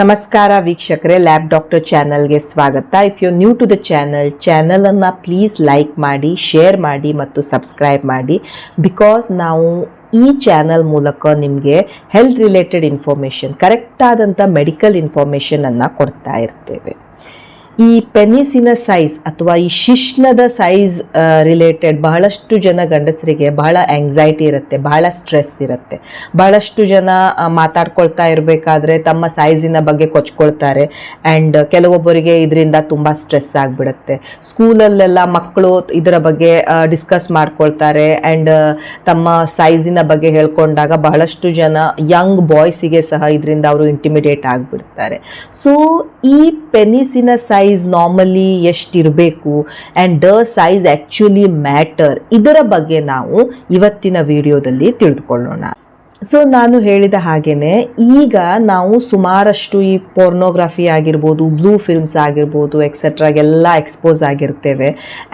ನಮಸ್ಕಾರ ವೀಕ್ಷಕರೇ lab doctor ಚಾನಲ್ಗೆ ಸ್ವಾಗತ. If you new to the channel ಚಾನಲನ್ನು ಪ್ಲೀಸ್ ಲೈಕ್ ಮಾಡಿ ಶೇರ್ ಮಾಡಿ ಮತ್ತು ಸಬ್ಸ್ಕ್ರೈಬ್ ಮಾಡಿ. ಬಿಕಾಸ್ ನಾವು ಈ ಚಾನಲ್ ಮೂಲಕ ನಿಮಗೆ ಹೆಲ್ತ್ ರಿಲೇಟೆಡ್ ಇನ್ಫಾರ್ಮೇಷನ್ ಕರೆಕ್ಟಾದಂಥ ಮೆಡಿಕಲ್ ಇನ್ಫಾರ್ಮೇಷನನ್ನು ಕೊಡ್ತಾ ಇರ್ತೇವೆ. ಈ ಪೆನಿಸಿನ ಸೈಜ್ ಅಥವಾ ಈ ಶಿಶ್ನದ ಸೈಜ್ ರಿಲೇಟೆಡ್ ಬಹಳಷ್ಟು ಜನ ಗಂಡಸರಿಗೆ ಬಹಳ ಆಂಗ್ಸೈಟಿ ಇರುತ್ತೆ, ಬಹಳ ಸ್ಟ್ರೆಸ್ ಇರುತ್ತೆ. ಬಹಳಷ್ಟು ಜನ ಮಾತಾಡ್ಕೊಳ್ತಾ ಇರಬೇಕಾದ್ರೆ ತಮ್ಮ ಸೈಜಿನ ಬಗ್ಗೆ ಕೊಚ್ಕೊಳ್ತಾರೆ ಆ್ಯಂಡ್ ಕೆಲವೊಬ್ಬರಿಗೆ ಇದರಿಂದ ತುಂಬ ಸ್ಟ್ರೆಸ್ ಆಗಿಬಿಡುತ್ತೆ. ಸ್ಕೂಲಲ್ಲೆಲ್ಲ ಮಕ್ಕಳು ಇದರ ಬಗ್ಗೆ ಡಿಸ್ಕಸ್ ಮಾಡ್ಕೊಳ್ತಾರೆ ಆ್ಯಂಡ್ ತಮ್ಮ ಸೈಜಿನ ಬಗ್ಗೆ ಹೇಳ್ಕೊಂಡಾಗ ಬಹಳಷ್ಟು ಜನ ಯಂಗ್ ಬಾಯ್ಸಿಗೆ ಸಹ ಇದರಿಂದ ಅವರು ಇಂಟಿಮಿಡೇಟ್ ಆಗಿಬಿಡ್ತಾರೆ. ಸೊ ಈ ಪೆನಿಸಿನ ಸೈಜ್ ನಾರ್ಮಲಿ ಎಷ್ಟಿರಬೇಕು and the size actually matter ಇದರ ಬಗ್ಗೆ ನಾವು ಇವತ್ತಿನ ವಿಡಿಯೋದಲ್ಲಿ ತಿಳಿದುಕೊಳ್ಳೋಣ. ಸೊ ನಾನು ಹೇಳಿದ ಹಾಗೇನೆ, ಈಗ ನಾವು ಸುಮಾರಷ್ಟು ಈ ಪೋರ್ನೋಗ್ರಫಿ ಆಗಿರ್ಬೋದು ಬ್ಲೂ ಫಿಲ್ಮ್ಸ್ ಆಗಿರ್ಬೋದು ಎಕ್ಸೆಟ್ರಾಗೆಲ್ಲ ಎಕ್ಸ್ಪೋಸ್ ಆಗಿರ್ತೇವೆ.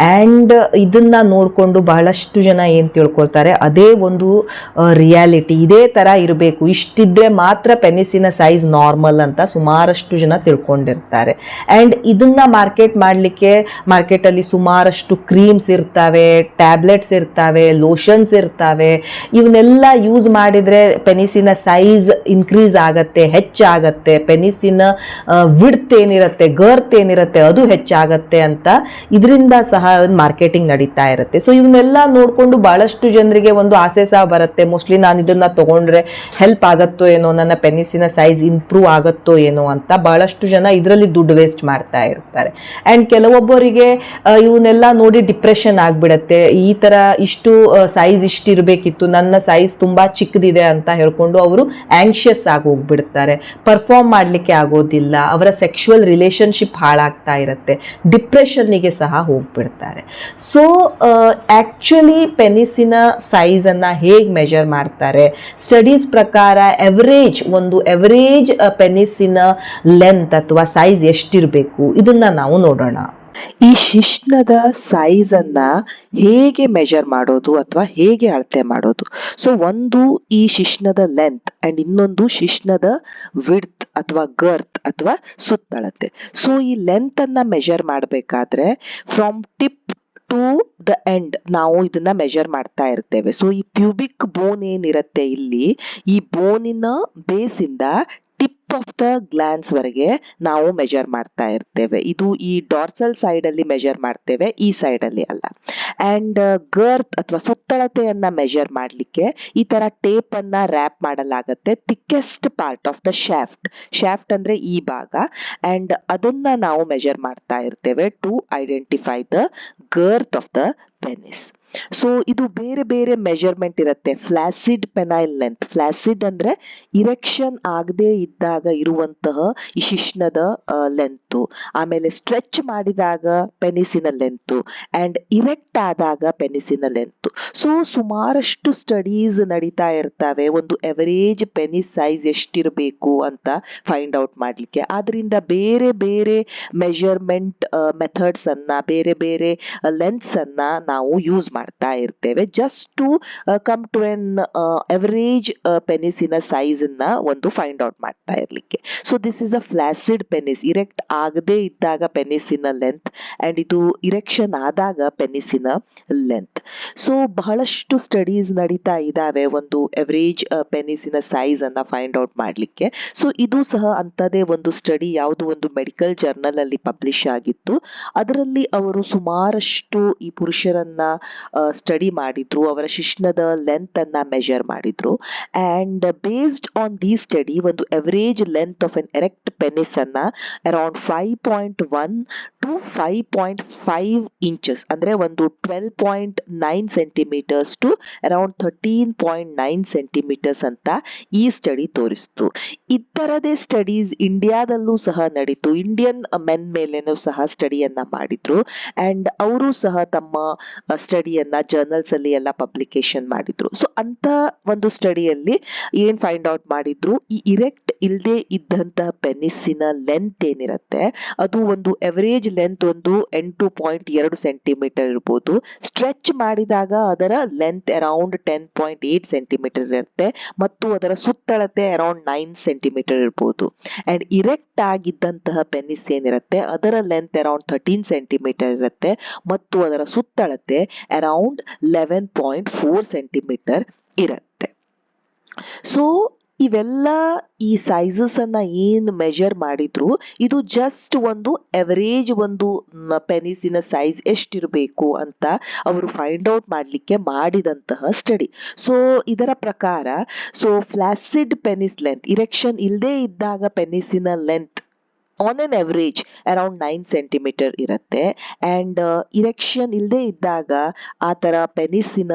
ಆ್ಯಂಡ್ ಇದನ್ನು ನೋಡಿಕೊಂಡು ಬಹಳಷ್ಟು ಜನ ಏನು ತಿಳ್ಕೊಳ್ತಾರೆ, ಅದೇ ಒಂದು ರಿಯಾಲಿಟಿ ಇದೇ ಥರ ಇರಬೇಕು. ಇಷ್ಟಿದ್ರೆ ಮಾತ್ರ ಪೆನಿಸಿನ ಸೈಜ್ ನಾರ್ಮಲ್ ಅಂತ ಸುಮಾರಷ್ಟು ಜನ ತಿಳ್ಕೊಂಡಿರ್ತಾರೆ. ಆ್ಯಂಡ್ ಇದನ್ನು ಮಾರ್ಕೆಟ್ ಮಾಡಲಿಕ್ಕೆ ಮಾರ್ಕೆಟಲ್ಲಿ ಸುಮಾರಷ್ಟು ಕ್ರೀಮ್ಸ್ ಇರ್ತವೆ ಟ್ಯಾಬ್ಲೆಟ್ಸ್ ಇರ್ತವೆ ಲೋಷನ್ಸ್ ಇರ್ತವೆ. ಇವನ್ನೆಲ್ಲ ಯೂಸ್ ಮಾಡಿದರೆ ಪೆನಿಸಿನ ಸೈಜ್ ಇನ್ಕ್ರೀಸ್ ಆಗತ್ತೆ, ಹೆಚ್ಚಾಗತ್ತೆ, ಪೆನಿಸಿನ ವಿಡ್ತ್ ಏನಿರುತ್ತೆ ಗರ್ತ್ ಏನಿರುತ್ತೆ ಅದು ಹೆಚ್ಚಾಗತ್ತೆ ಅಂತ ಇದರಿಂದ ಸಹ ಮಾರ್ಕೆಟಿಂಗ್ ನಡೀತಾ ಇರುತ್ತೆ. ಸೊ ಇವನ್ನೆಲ್ಲ ನೋಡಿಕೊಂಡು ಬಹಳಷ್ಟು ಜನರಿಗೆ ಒಂದು ಆಸೆ ಸಹ ಬರುತ್ತೆ. ಮೋಸ್ಟ್ಲಿ ನಾನು ಇದನ್ನ ತಗೊಂಡ್ರೆ ಹೆಲ್ಪ್ ಆಗತ್ತೋ ಏನೋ, ನನ್ನ ಪೆನಿಸಿನ ಸೈಜ್ ಇಂಪ್ರೂವ್ ಆಗತ್ತೋ ಏನೋ ಅಂತ ಬಹಳಷ್ಟು ಜನ ಇದರಲ್ಲಿ ದುಡ್ಡು ವೇಸ್ಟ್ ಮಾಡ್ತಾ ಇರ್ತಾರೆ. ಆ್ಯಂಡ್ ಕೆಲವೊಬ್ಬರಿಗೆ ಇವನ್ನೆಲ್ಲ ನೋಡಿ ಡಿಪ್ರೆಷನ್ ಆಗಿಬಿಡತ್ತೆ. ಈ ಥರ ಇಷ್ಟು ಸೈಜ್ ಇಷ್ಟಿರಬೇಕಿತ್ತು. ನನ್ನ ಸೈಜ್ ತುಂಬ ಚಿಕ್ಕದಿದೆ. ಅಂತ ಹೇಳ್ಕೊಂಡು ಅವರು ಆಂಕ್ಷಿಯಸ್ ಆಗಿ ಹೋಗ್ಬಿಡ್ತಾರೆ. ಪರ್ಫಾರ್ಮ್ ಮಾಡಲಿಕ್ಕೆ ಆಗೋದಿಲ್ಲ. ಅವರ ಸೆಕ್ಷುವಲ್ ರಿಲೇಷನ್ಶಿಪ್ ಹಾಳಾಗ್ತಾ ಇರುತ್ತೆ. ಡಿಪ್ರೆಷನ್ನಿಗೆ ಸಹ ಹೋಗ್ಬಿಡ್ತಾರೆ. ಸೊ ಆ್ಯಕ್ಚುಲಿ ಪೆನಿಸಿನ ಸೈಜನ್ನು ಹೇಗೆ ಮೆಜರ್ ಮಾಡ್ತಾರೆ? ಸ್ಟಡೀಸ್ ಪ್ರಕಾರ ಎವರೇಜ್ ಒಂದು ಎವರೇಜ್ ಪೆನಿಸಿನ ಲೆಂತ್ ಅಥವಾ ಸೈಜ್ ಎಷ್ಟಿರಬೇಕು? ಇದನ್ನ ನಾವು ನೋಡೋಣ. ಈ ಶಿಶ್ನದ ಅನ್ನ ಹೇಗೆ ಮೆಜರ್ ಮಾಡೋದು ಅಥವಾ ಹೇಗೆ ಅಳತೆ ಮಾಡೋದು? ಸೊ ಒಂದು ಈ ಶಿಶ್ನದ ಲೆಂತ್ ಅಂಡ್ ಇನ್ನೊಂದು ಶಿಶ್ನದ ವಿಡ್ತ್ ಅಥವಾ ಗರ್ತ್ ಅಥವಾ ಸುತ್ತಳತೆ ಸೊ ಈ ಲೆಂತ್ ಅನ್ನ ಮೆಜರ್ ಮಾಡಬೇಕಾದ್ರೆ from tip to the end ನಾವು ಇದನ್ನ ಮೆಜರ್ ಮಾಡ್ತಾ ಇರ್ತೇವೆ. ಸೊ ಈ ಪ್ಯೂಬಿಕ್ ಬೋನ್ ಏನಿರುತ್ತೆ ಇಲ್ಲಿ, ಈ ಬೋನಿನ ಬೇಸಿಂದ ಟಿಪ್ ಆಫ್ ದ ಗ್ಲಾನ್ಸ್ ವರೆಗೆ ನಾವು ಮೆಜರ್ ಮಾಡ್ತಾ ಇರ್ತೇವೆ. ಇದು ಈ ಡಾರ್ಸಲ್ ಸೈಡ್ ಅಲ್ಲಿ ಮೆಜರ್ ಮಾಡ್ತೇವೆ, ಈ ಸೈಡ್ ಅಲ್ಲಿ ಅಲ್ಲ. ಅಂಡ್ ಗರ್ತ್ ಅಥವಾ ಸುತ್ತಳತೆಯನ್ನ ಮೆಜರ್ ಮಾಡ್ಲಿಕ್ಕೆ ಈ ತರ ಟೇಪ್ ಅನ್ನ wrap ಮಾಡಲಾಗತ್ತೆ. Thickest part of the shaft shaft ಅಂದ್ರೆ ಈ ಭಾಗ. ಅಂಡ್ ಅದನ್ನ ನಾವು ಮೆಜರ್ ಮಾಡ್ತಾ ಇರ್ತೇವೆ to identify the girth of the penis so ಇದು ಬೇರೆ ಬೇರೆ ಮೆಜರ್ಮೆಂಟ್ ಇರುತ್ತೆ. ಫ್ಲಾಸಿಡ್ ಪೆನೈಲ್ ಲೆಂತ್ ಫ್ಲಾಸಿಡ್ ಅಂದ್ರೆ ಇರೆಕ್ಷನ್ ಆಗದೆ ಇದ್ದಾಗ ಇರುವಂತಹ ಈ ಶಿಶ್ನದ ಲೆಂತು ಆಮೇಲೆ ಸ್ಟ್ರೆಚ್ ಮಾಡಿದಾಗ ಪೆನಿಸಿನ ಲೆಂತ್ ಅಂಡ್ ಇರೆಕ್ಟ್ ಆದಾಗ ಪೆನಿಸಿನ ಲೆಂತ್ ಸೊ ಸುಮಾರಷ್ಟು ಸ್ಟಡೀಸ್ ನಡೀತಾ ಇರ್ತವೆ. ಒಂದು ಎವರೇಜ್ ಪೆನಿಸ್ ಸೈಜ್ ಎಷ್ಟಿರಬೇಕು ಅಂತ ಫೈಂಡ್ ಔಟ್ ಮಾಡ್ಲಿಕ್ಕೆ. ಆದ್ರಿಂದ ಬೇರೆ ಬೇರೆ ಮೆಜರ್ಮೆಂಟ್ ಮೆಥಡ್ಸ್ ಅನ್ನ, ಬೇರೆ ಬೇರೆ ಲೆನ್ಸ್ ಅನ್ನ ನಾವು ಯೂಸ್ ಮಾಡ್ತಾ ಇರ್ತೇವೆ. Just to come to an average ಪೆನಿಸಿನ size ಅನ್ನ ಒಂದು ಫೈಂಡ್ ಔಟ್ ಮಾಡ್ತಾ ಇರ್ಲಿಕ್ಕೆ. So this is a flaccid penis erect ಆಗದೆ ಇದ್ದಾಗ ಪೆನಿಸಿನ ಲೆಂತ್ ಅಂಡ್ ಇದು ಇರೆಕ್ಷನ್ ಆದಾಗ ಪೆನಿಸಿನ ಲೆಂತ್ ಸೊ ಬಹಳಷ್ಟು ಸ್ಟಡೀಸ್ ನಡೀತಾ ಇದಾವೆ ಒಂದು ಎವರೇಜ್ ಪೆನಿಸಿನ ಸೈಜ್ ಅನ್ನ ಫೈಂಡ್ ಔಟ್ ಮಾಡ್ಲಿಕ್ಕೆ. ಸೊ ಇದು ಸಹ ಅಂತದೇ ಒಂದು ಸ್ಟಡಿ ಯಾವುದು ಒಂದು ಮೆಡಿಕಲ್ ಜರ್ನಲ್ ಅಲ್ಲಿ ಪಬ್ಲಿಷ್ ಆಗಿತ್ತು. ಅದರಲ್ಲಿ ಅವರು ಸುಮಾರಷ್ಟು ಈ ಪುರುಷರನ್ನ ಸ್ಟಡಿ ಮಾಡಿದ್ರು, ಅವರ ಶಿಶ್ನದ ಲೆಂತ್ ಅನ್ನ ಮೆಜರ್ ಮಾಡಿದ್ರು. And based on the study ಒಂದು average length of an erect penis ಅನ್ನ around five point one to five point five inches ಅಂದ್ರೆ ಒಂದು twelve point nine centimetres to around thirteen point nine centimetres ಅಂತ ಈ study ತೋರಿಸ್ತು. ಇತರದೇ studies ಇಂಡಿಯಾದಲ್ಲೂ ಸಹ ನಡೀತು. Indian men ಮೇಲೆನೂ ಸಹ ಸ್ಟಡಿಯನ್ನ ಮಾಡಿದ್ರು. ಅಂಡ್ ಅವರು ಸಹ ತಮ್ಮ ಸ್ಟಡಿಯಲ್ಲಿ ಸ್ಟಡಿಯನ್ನ ಜರ್ನಲ್ಸ್ ಅಲ್ಲಿ ಎಲ್ಲ ಪಬ್ಲಿಕೇಶನ್ ಮಾಡಿದ್ರು. ಸೊ ಅಂತ ಒಂದು ಸ್ಟಡಿಯಲ್ಲಿ ಏನ್ ಫೈಂಡ್ ಔಟ್ ಮಾಡಿದ್ರು, ಈ ಇರೆಕ್ಟ್ ಇಲ್ಲದೆ ಇದ್ದಂತಹ ಪೆನಿಸ್ಸಿನ ಲೆಂತ್ ಏನಿರುತ್ತೆ, ಅದು ಒಂದು ಎವರೇಜ್ ಲೆಂತ್ ಒಂದು ಎಂಟು ಪಾಯಿಂಟ್ ಎರಡು ಸೆಂಟಿಮೀಟರ್ ಇರ್ಬೋದು. ಸ್ಟ್ರೆಚ್ ಮಾಡಿದಾಗ ಅದರ length around ten point eight centimetre ಇರುತ್ತೆ, ಮತ್ತು ಅದರ ಸುತ್ತಳತೆ ಅರೌಂಡ್ ನೈನ್ ಸೆಂಟಿಮೀಟರ್ ಇರ್ಬೋದು. ಅಂಡ್ ಇರೆಕ್ಟ್ ಆಗಿದ್ದಂತಹ ಪೆನಿಸ್ ಏನಿರುತ್ತೆ, ಅದರ ಲೆಂತ್ ಅರೌಂಡ್ ಥರ್ಟೀನ್ ಸೆಂಟಿಮೀಟರ್ ಇರುತ್ತೆ, ಮತ್ತು ಅದರ ಸುತ್ತಳತೆ around eleven point four centimetre ಇರುತ್ತೆ. ಸೊ ಇವೆಲ್ಲ ಈ ಸೈಜಸ್ ಅನ್ನ ಏನ್ ಮೆಜರ್ ಮಾಡಿದ್ರು, ಇದು ಜಸ್ಟ್ ಒಂದು ಎವರೇಜ್ ಒಂದು ಪೆನಿಸಿನ ಸೈಜ್ ಎಷ್ಟಿರಬೇಕು ಅಂತ ಅವರು ಫೈಂಡ್ ಔಟ್ ಮಾಡಲಿಕ್ಕೆ ಮಾಡಿದಂತಹ ಸ್ಟಡಿ ಸೊ ಇದರ ಪ್ರಕಾರ so flaccid penis length erection ಇಲ್ಲದೆ ಇದ್ದಾಗ ಪೆನಿಸಿನ length on an average around nine centimetre ಇರುತ್ತೆ. ಅಂಡ್ ಇರೆಕ್ಷನ್ ಇಲ್ಲದೆ ಇದ್ದಾಗ ಆ ತರ ಪೆನಿಸಿನ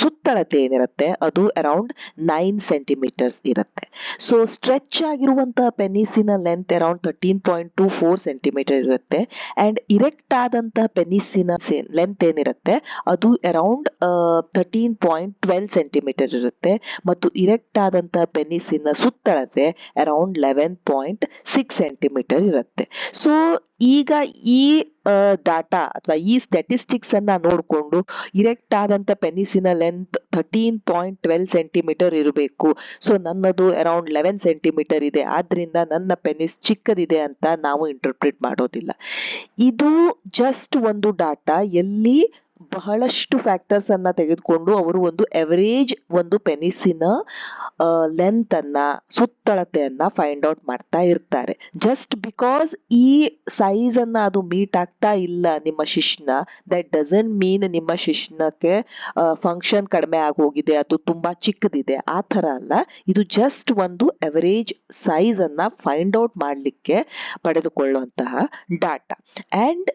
ಸುತ್ತಳತೆ ಏನಿರುತ್ತೆ, ಅದು ಅರೌಂಡ್ ನೈನ್ ಸೆಂಟಿಮೀಟರ್ಸ್ ಇರುತ್ತೆ. ಸೊ ಸ್ಟ್ರೆಚ್ ಆಗಿರುವಂತಹ ಪೆನಿಸಿನ length around thirteen point two four centimetre ಇರುತ್ತೆ. ಅಂಡ್ ಇರೆಕ್ಟ್ ಆದಂತಹ ಪೆನಿಸಿನ ಲೆಂತ್ ಏನಿರುತ್ತೆ, ಅದು around thirteen point twelve centimetre ಇರುತ್ತೆ. ಮತ್ತು ಇರೆಕ್ಟ್ ಆದಂತಹ ಪೆನಿಸಿನ ಸುತ್ತಳತೆ around eleven point six centimetre ಇರುತ್ತೆ. ಸೊ ಈಗ ಈ ಡಾಟಾ ಅಥವಾ ಈ ಸ್ಟ್ಯಾಟಿಸ್ಟಿಕ್ಸ್ ಅನ್ನ ನೋಡಿಕೊಂಡು ಇರೆಕ್ಟ್ ಆದಂತ ಪೆನಿಸಿನ length thirteen point twelve centimetre ಇರಬೇಕು. ಸೊ ನನ್ನದು ಅರೌಂಡ್ ಲೆವೆನ್ ಸೆಂಟಿಮೀಟರ್ ಇದೆ. ಆದ್ರಿಂದ ನನ್ನ ಪೆನಿಸ್ ಚಿಕ್ಕದಿದೆ ಅಂತ ನಾವು ಇಂಟರ್ಪ್ರಿಟ್ ಮಾಡೋದಿಲ್ಲ. ಇದು ಜಸ್ಟ್ ಒಂದು ಡಾಟಾ ಎಲ್ಲಿ ಬಹಳಷ್ಟು ಫ್ಯಾಕ್ಟರ್ಸ್ ಅನ್ನ ತೆಗೆದುಕೊಂಡು ಅವರು ಒಂದು ಎವರೇಜ್ ಒಂದು ಪೆನಿಸಿನ ಲೆಂತ್ ಅನ್ನ, ಸುತ್ತಳತೆಯನ್ನ ಫೈಂಡ್ ಔಟ್ ಮಾಡ್ತಾ ಇರ್ತಾರೆ. ಜಸ್ಟ್ ಬಿಕಾಸ್ ಈ ಸೈಜ್ ಅನ್ನ ಅದು ಮೀಟ್ ಆಗ್ತಾ ಇಲ್ಲ ನಿಮ್ಮ ಶಿಶ್ನ ದಟ್ ಡಸಂಟ್ ಮೀನ್ ನಿಮ್ಮ ಶಿಶ್ನಕ್ಕೆ ಫಂಕ್ಷನ್ ಕಡಿಮೆ ಆಗೋಗಿದೆ ಅದು ತುಂಬಾ ಚಿಕ್ಕದಿದೆ. ಆ ತರ ಅಲ್ಲ, ಇದು ಜಸ್ಟ್ ಒಂದು ಎವರೇಜ್ ಸೈಜ್ ಅನ್ನ ಫೈಂಡ್ ಔಟ್ ಮಾಡ್ಲಿಕ್ಕೆ ಪಡೆದುಕೊಳ್ಳುವಂತಹ ಡಾಟಾ ಅಂಡ್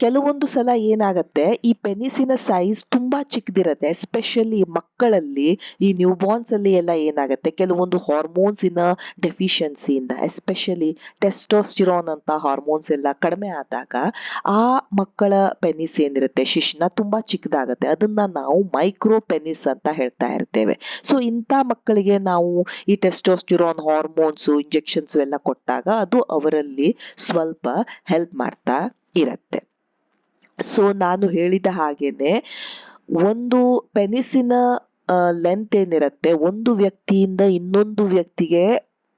ಕೆಲವೊಂದು ಸಲ ಏನಾಗತ್ತೆ ಈ ಪೆನಿಸಿನ ಸೈಜ್ ತುಂಬಾ ಚಿಕ್ಕದಿರತ್ತೆ ಎಸ್ಪೆಷಲಿ ಮಕ್ಕಳಲ್ಲಿ, ಈ ನ್ಯೂ ಬಾರ್ನ್ಸ್ ಅಲ್ಲಿ ಎಲ್ಲ ಏನಾಗುತ್ತೆ, ಕೆಲವೊಂದು ಹಾರ್ಮೋನ್ಸ್ ಇನ ಡೆಫಿಷಿಯನ್ಸಿಯಿಂದ ಎಸ್ಪೆಷಲಿ ಟೆಸ್ಟೋಸ್ಟಿರೋನ್ ಅಂತ ಹಾರ್ಮೋನ್ಸ್ ಎಲ್ಲ ಕಡಿಮೆ ಆದಾಗ, ಆ ಮಕ್ಕಳ ಪೆನಿಸ್ ಏನಿರುತ್ತೆ, ಶಿಶ್ನ ತುಂಬಾ ಚಿಕ್ಕದಾಗತ್ತೆ. ಅದನ್ನ ನಾವು ಮೈಕ್ರೋ ಪೆನಿಸ್ ಅಂತ ಹೇಳ್ತಾ ಇರ್ತೇವೆ. ಸೊ ಇಂಥ ಮಕ್ಕಳಿಗೆ ನಾವು ಈ ಟೆಸ್ಟೋಸ್ಟಿರೋನ್ ಹಾರ್ಮೋನ್ಸ್ ಇಂಜೆಕ್ಷನ್ಸ್ ಎಲ್ಲ ಕೊಟ್ಟಾಗ ಅದು ಅವರಲ್ಲಿ ಸ್ವಲ್ಪ ಹೆಲ್ಪ್ ಮಾಡ್ತಾ ಇರತ್ತೆ. ಸೊ ನಾನು ಹೇಳಿದ ಹಾಗೇನೆ ಒಂದು ಪೆನಿಸಿನ ಲೆಂತ್ ಏನಿರುತ್ತೆ ಒಂದು ವ್ಯಕ್ತಿಯಿಂದ ಇನ್ನೊಂದು ವ್ಯಕ್ತಿಗೆ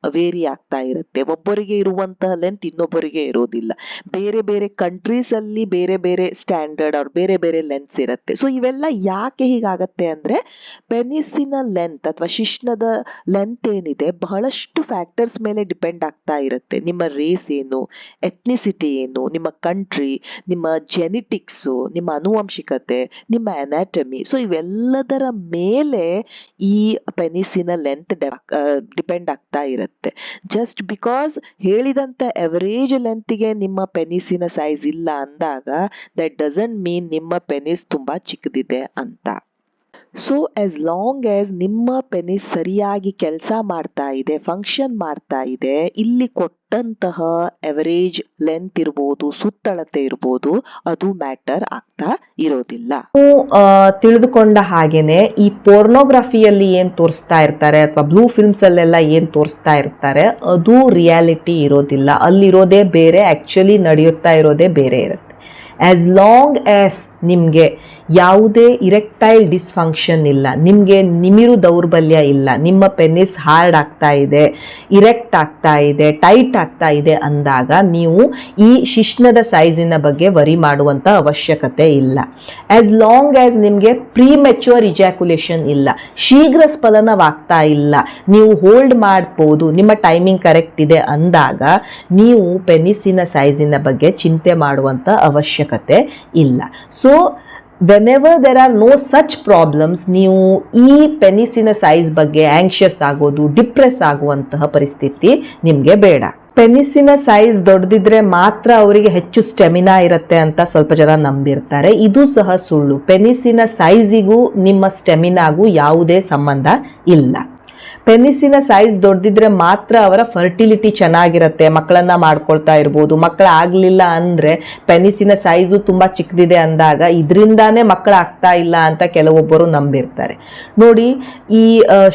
ವೇರಿ ಆಗ್ತಾ ಇರುತ್ತೆ. ಒಬ್ಬರಿಗೆ ಇರುವಂತಹ ಲೆಂತ್ ಇನ್ನೊಬ್ಬರಿಗೆ ಇರೋದಿಲ್ಲ ಬೇರೆ ಬೇರೆ ಕಂಟ್ರೀಸ್ ಅಲ್ಲಿ ಬೇರೆ ಬೇರೆ ಸ್ಟ್ಯಾಂಡರ್ಡ್ ಅವ್ರ ಬೇರೆ ಬೇರೆ ಲೆಂತ್ಸ್ ಇರುತ್ತೆ. ಸೊ ಇವೆಲ್ಲ ಯಾಕೆ ಹೀಗಾಗತ್ತೆ ಅಂದ್ರೆ ಪೆನಿಸ್ಸಿನ ಲೆಂತ್ ಅಥವಾ ಶಿಶ್ನದ ಲೆಂತ್ ಏನಿದೆ ಬಹಳಷ್ಟು ಫ್ಯಾಕ್ಟರ್ಸ್ ಮೇಲೆ ಡಿಪೆಂಡ್ ಆಗ್ತಾ ಇರುತ್ತೆ. ನಿಮ್ಮ ರೇಸ್ ಏನು ಎಥ್ನಿಸಿಟಿ ಏನು, ನಿಮ್ಮ ಕಂಟ್ರಿ ನಿಮ್ಮ ಜೆನೆಟಿಕ್ಸು ನಿಮ್ಮ ಅನುವಂಶಿಕತೆ ನಿಮ್ಮ ಅನಾಟಮಿ ಸೊ ಇವೆಲ್ಲದರ ಮೇಲೆ ಈ ಪೆನಿಸ್ಸಿನ ಲೆಂತ್ ಡಿಪೆಂಡ್ ಆಗ್ತಾ ಇರುತ್ತೆ. ಜಸ್ಟ್ ಬಿಕಾಸ್ ಹೇಳಿದಂಥ ಎವರೇಜ್ ಲೆಂತ್ಗೆ ನಿಮ್ಮ ಪೆನಿಸಿನ ಸೈಜ್ ಇಲ್ಲ ಅಂದಾಗ ದಟ್ ಡಸಂಟ್ ಮೀನ್ ನಿಮ್ಮ ಪೆನಿಸ್ ತುಂಬಾ ಚಿಕ್ಕದಿದೆ ಅಂತ. ಸೊ ಆಸ್ ಲಾಂಗ್ ಆಸ್ ನಿಮ್ಮ ಪೆನಿಸ್ ಸರಿಯಾಗಿ ಕೆಲಸ ಮಾಡ್ತಾ ಇದೆ ಫಂಕ್ಷನ್ ಮಾಡ್ತಾ ಇದೆ, ಇಲ್ಲಿ ಕೊಟ್ಟಂತಹ ಎವರೇಜ್ ಲೆಂತ್ ಇರ್ಬೋದು, ಸುತ್ತಳತೆ ಇರ್ಬೋದು, ಅದು ಮ್ಯಾಟರ್ ಆಗ್ತಾ ಇರೋದಿಲ್ಲ. ತಿಳಿದುಕೊಂಡ ಹಾಗೇನೆ ಈ ಪೋರ್ನೋಗ್ರಫಿಯಲ್ಲಿ ಏನ್ ತೋರಿಸ್ತಾ ಇರ್ತಾರೆ ಅಥವಾ ಬ್ಲೂ ಫಿಲ್ಮ್ಸ್ ಅಲ್ಲೆಲ್ಲ ಏನ್ ತೋರಿಸ್ತಾ ಇರ್ತಾರೆ, ಅದು ರಿಯಾಲಿಟಿ ಇರೋದಿಲ್ಲ. ಅಲ್ಲಿರೋದೇ ಬೇರೆ ಆಕ್ಚುಲಿ ನಡೆಯುತ್ತಾ ಇರೋದೇ ಬೇರೆ ಇರುತ್ತೆ. ಆಸ್ ಲಾಂಗ್ ಆಸ್ ನಿಮಗೆ ಯಾವುದೇ ಇರೆಕ್ಟೈಲ್ ಡಿಸ್ಫಂಕ್ಷನ್ ಇಲ್ಲ, ನಿಮಗೆ ನಿಮಿರು ದೌರ್ಬಲ್ಯ ಇಲ್ಲ, ನಿಮ್ಮ ಪೆನ್ನಿಸ್ ಹಾರ್ಡ್ ಆಗ್ತಾ ಇದೆ, ಇರೆಕ್ಟ್ ಆಗ್ತಾ ಇದೆ, ಟೈಟ್ ಆಗ್ತಾ ಇದೆ ಅಂದಾಗ ನೀವು ಈ ಶಿಶ್ನದ ಸೈಜಿನ ಬಗ್ಗೆ ವರಿ ಮಾಡುವಂಥ ಅವಶ್ಯಕತೆ ಇಲ್ಲ. ಆ್ಯಸ್ ಲಾಂಗ್ ಆ್ಯಸ್ ನಿಮಗೆ ಪ್ರೀ ಇಜಾಕ್ಯುಲೇಷನ್ ಇಲ್ಲ, ಶೀಘ್ರ ಸ್ಫಲನವಾಗ್ತಾ ಇಲ್ಲ, ನೀವು ಹೋಲ್ಡ್ ಮಾಡ್ಬೋದು, ನಿಮ್ಮ ಟೈಮಿಂಗ್ ಕರೆಕ್ಟ್ ಇದೆ ಅಂದಾಗ ನೀವು ಪೆನಿಸಿನ ಸೈಜಿನ ಬಗ್ಗೆ ಚಿಂತೆ ಮಾಡುವಂಥ ಅವಶ್ಯಕತೆ ಇಲ್ಲ. So whenever there are no such problems ನೀವು ಈ ಪೆನಿಸಿನ ಸೈಜ್ ಬಗ್ಗೆ ಆಂಕ್ಷಿಯಸ್ ಆಗೋದು ಡಿಪ್ರೆಸ್ ಆಗುವಂತಹ ಪರಿಸ್ಥಿತಿ ನಿಮಗೆ ಬೇಡ. ಪೆನಿಸಿನ ಸೈಜ್ ದೊಡ್ಡದಿದ್ರೆ ಮಾತ್ರ ಅವರಿಗೆ ಹೆಚ್ಚು ಸ್ಟೆಮಿನಾ ಇರುತ್ತೆ ಅಂತ ಸ್ವಲ್ಪ ಜನ ನಂಬಿರ್ತಾರೆ. ಇದು ಸಹ ಸುಳ್ಳು. ಪೆನಿಸಿನ ಸೈಜಿಗೂ ನಿಮ್ಮ ಸ್ಟೆಮಿನಾಗೂ ಯಾವುದೇ ಸಂಬಂಧ ಇಲ್ಲ. ಪೆನಿಸಿನ ಸೈಜ್ ದೊಡ್ಡದಿದ್ರೆ ಮಾತ್ರ ಅವರ ಫರ್ಟಿಲಿಟಿ ಚೆನ್ನಾಗಿರುತ್ತೆ, ಮಕ್ಕಳನ್ನ ಮಾಡ್ಕೊಳ್ತಾ ಇರ್ಬೋದು. ಮಕ್ಕಳ ಆಗ್ಲಿಲ್ಲ ಅಂದ್ರೆ ಪೆನಿಸಿನ ಸೈಜು ತುಂಬಾ ಚಿಕ್ಕದಿದೆ ಅಂದಾಗ ಇದರಿಂದಾನೇ ಮಕ್ಕಳ ಆಗ್ತಾ ಇಲ್ಲ ಅಂತ ಕೆಲವೊಬ್ಬರು ನಂಬಿರ್ತಾರೆ. ನೋಡಿ, ಈ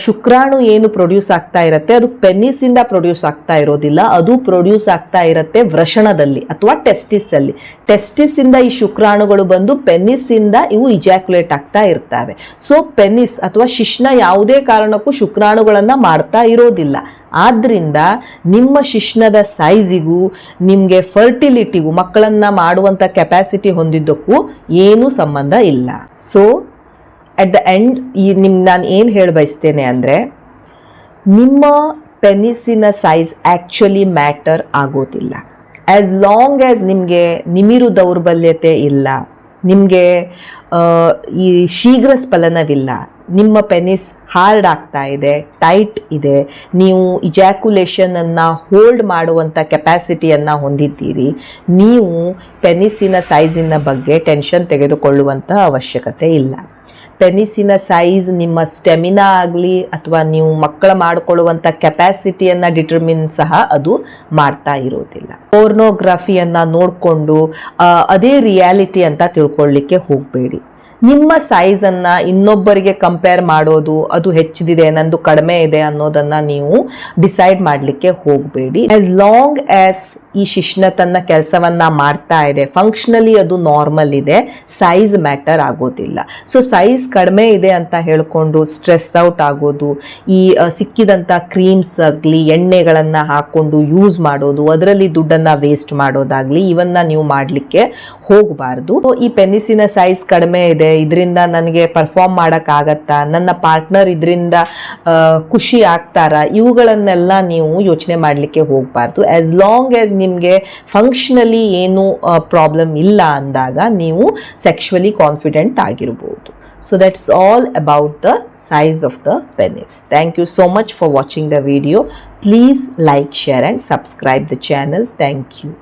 ಶುಕ್ರಾಣು ಏನು ಪ್ರೊಡ್ಯೂಸ್ ಆಗ್ತಾ ಇರುತ್ತೆ? ಅದು ಪೆನಿಸಿಂದ ಪ್ರೊಡ್ಯೂಸ್ ಆಗ್ತಾ ಇರೋದಿಲ್ಲ. ಅದು ಪ್ರೊಡ್ಯೂಸ್ ಆಗ್ತಾ ಇರುತ್ತೆ ವೃಷಣದಲ್ಲಿ ಅಥವಾ ಟೆಸ್ಟಿಸ್ ಅಲ್ಲಿ. ಟೆಸ್ಟಿಸ್ ಇಂದ ಈ ಶುಕ್ರಾಣುಗಳು ಬಂದು ಪೆನ್ನಿಸ್ ಇಂದ ಇವು ಇಜಾಕ್ಯುಲೇಟ್ ಆಗ್ತಾ ಇರ್ತವೆ. ಸೊ ಪೆನ್ನಿಸ್ ಅಥವಾ ಶಿಶ್ನ ಯಾವುದೇ ಕಾರಣಕ್ಕೂ ಶುಕ್ರಾಣುಗಳನ್ನು ಮಾಡ್ತಾ ಇರೋದಿಲ್ಲ. ಆದ್ದರಿಂದ ನಿಮ್ಮ ಶಿಶ್ನದ ಸೈಜಿಗೂ ನಿಮಗೆ ಫರ್ಟಿಲಿಟಿಗೂ ಮಕ್ಕಳನ್ನ ಮಾಡುವಂತ ಕೆಪಾಸಿಟಿ ಹೊಂದಿದ್ದಕ್ಕೂ ಏನೂ ಸಂಬಂಧ ಇಲ್ಲ. ಸೊ ಅಟ್ ದ ಎಂಡ್ ಈ ನಿಮ್, ನಾನು ಏನು ಹೇಳ ಬಯಸ್ತೇನೆ ಅಂದರೆ, ನಿಮ್ಮ ಪೆನಿಸಿನ ಸೈಜ್ ಆ್ಯಕ್ಚುಲಿ ಮ್ಯಾಟರ್ ಆಗೋದಿಲ್ಲ. ಆ್ಯಸ್ ಲಾಂಗ್ ಆ್ಯಸ್ ನಿಮಗೆ ನಿಮಿರು ದೌರ್ಬಲ್ಯತೆ ಇಲ್ಲ, ನಿಮಗೆ ಈ ಶೀಘ್ರ ಸ್ಫಲನವಿಲ್ಲ, ನಿಮ್ಮ ಪೆನಿಸ್ ಹಾರ್ಡ್ ಆಗ್ತಾ ಇದೆ, ಟೈಟ್ ಇದೆ, ನೀವು ಇಜಾಕ್ಯುಲೇಷನನ್ನು ಹೋಲ್ಡ್ ಮಾಡುವಂಥ ಕೆಪ್ಯಾಸಿಟಿಯನ್ನು ಹೊಂದಿದ್ದೀರಿ, ನೀವು ಪೆನಿಸ್ಸಿನ ಸೈಜಿನ ಬಗ್ಗೆ ಟೆನ್ಷನ್ ತೆಗೆದುಕೊಳ್ಳುವಂಥ ಅವಶ್ಯಕತೆ ಇಲ್ಲ. ಪೆನಿಸಿನ ಸೈಜ್ ನಿಮ್ಮ ಸ್ಟೆಮಿನಾ ಆಗಲಿ ಅಥವಾ ನೀವು ಮಕ್ಕಳ ಮಾಡಿಕೊಳ್ಳುವಂಥ ಕೆಪ್ಯಾಸಿಟಿಯನ್ನು ಡಿಟರ್ಮಿನ್ ಸಹ ಅದು ಮಾಡ್ತಾ ಇರೋದಿಲ್ಲ. ಪೋರ್ನೋಗ್ರಫಿಯನ್ನು ನೋಡಿಕೊಂಡು ಅದೇ ರಿಯಾಲಿಟಿ ಅಂತ ತಿಳ್ಕೊಳ್ಳಿಕ್ಕೆ ಹೋಗಬೇಡಿ. ನಿಮ್ಮ ಸೈಜನ್ನು ಇನ್ನೊಬ್ಬರಿಗೆ ಕಂಪೇರ್ ಮಾಡೋದು ಅದು ಹೆಚ್ಚಿದೆ ನಂದು ಕಡಿಮೆ ಇದೆ ಅನ್ನೋದನ್ನು ನೀವು ಡಿಸೈಡ್ ಮಾಡಲಿಕ್ಕೆ ಹೋಗಬೇಡಿ. ಆಸ್ ಲಾಂಗ್ ಆಸ್ ಈ ಶಿಶ್ನ ತನ್ನ ಕೆಲಸವನ್ನ ಮಾಡ್ತಾ ಇದೆ. ಫಂಕ್ಷನಲಿ ಅದು ನಾರ್ಮಲ್ ಇದೆ. ಸೈಜ್ ಮ್ಯಾಟರ್ ಆಗೋದಿಲ್ಲ. ಸೊ ಸೈಜ್ ಕಡಿಮೆ ಇದೆ ಅಂತ ಹೇಳ್ಕೊಂಡು ಸ್ಟ್ರೆಸ್ ಔಟ್ ಆಗೋದು, ಈ ಸಿಕ್ಕಿದಂಥ ಕ್ರೀಮ್ಸ್ ಆಗಲಿ, ಎಣ್ಣೆಗಳನ್ನು ಹಾಕ್ಕೊಂಡು ಯೂಸ್ ಮಾಡೋದು, ಅದರಲ್ಲಿ ದುಡ್ಡನ್ನು ವೇಸ್ಟ್ ಮಾಡೋದಾಗಲಿ, ಇವನ್ನ ನೀವು ಮಾಡಲಿಕ್ಕೆ ಹೋಗಬಾರ್ದು. ಈ ಪೆನಿಸಿನ ಸೈಜ್ ಕಡಿಮೆ ಇದೆ. ಇದರಿಂದ ನನಗೆ ಪರ್ಫಾರ್ಮ್ ಮಾಡೋಕ್ಕಾಗತ್ತಾ ನನ್ನ ಪಾರ್ಟ್ನರ್ ಇದರಿಂದ ಖುಷಿ ಆಗ್ತಾರಾ? ಇವುಗಳನ್ನೆಲ್ಲ ನೀವು ಯೋಚನೆ ಮಾಡಲಿಕ್ಕೆ ಹೋಗಬಾರ್ದು. ಆಸ್ ಲಾಂಗ್ ಆಸ್ ನಿಮಗೆ ಫಂಕ್ಷನಲಿ ಏನು ಪ್ರಾಬ್ಲಮ್ ಇಲ್ಲ ಅಂದಾಗ ನೀವು ಸೆಕ್ಷುವಲಿ ಕಾನ್ಫಿಡೆಂಟ್ ಆಗಿರ್ಬೋದು. So that's all about the size of the penis thank you so much for watching the video please like share and subscribe the channel thank you